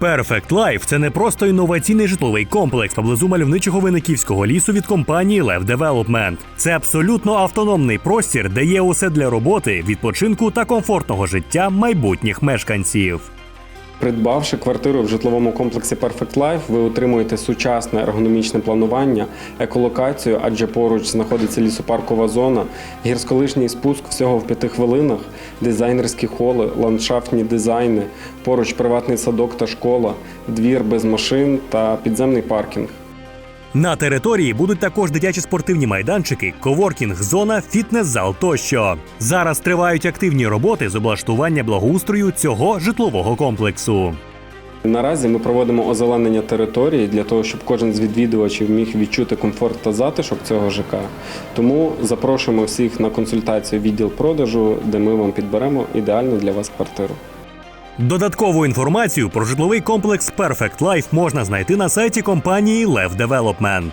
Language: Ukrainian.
Perfect Life – це не просто інноваційний житловий комплекс поблизу мальовничого виниківського лісу від компанії Lev Development. Це абсолютно автономний простір, де є усе для роботи, відпочинку та комфортного життя майбутніх мешканців. Придбавши квартиру в житловому комплексі Perfect Life, ви отримуєте сучасне ергономічне планування, еколокацію, адже поруч знаходиться лісопаркова зона, гірськолишній спуск всього в п'яти хвилинах, дизайнерські холи, ландшафтні дизайни, поруч приватний садок та школа, двір без машин та підземний паркінг. На території будуть також дитячі спортивні майданчики, коворкінг, зона, фітнес-зал тощо. Зараз тривають активні роботи з облаштування благоустрою цього житлового комплексу. Наразі ми проводимо озеленення території для того, щоб кожен з відвідувачів міг відчути комфорт та затишок цього ЖК. Тому запрошуємо всіх на консультацію відділ продажу, де ми вам підберемо ідеальну для вас квартиру. Додаткову інформацію про житловий комплекс Perfect Life можна знайти на сайті компанії Lev Development.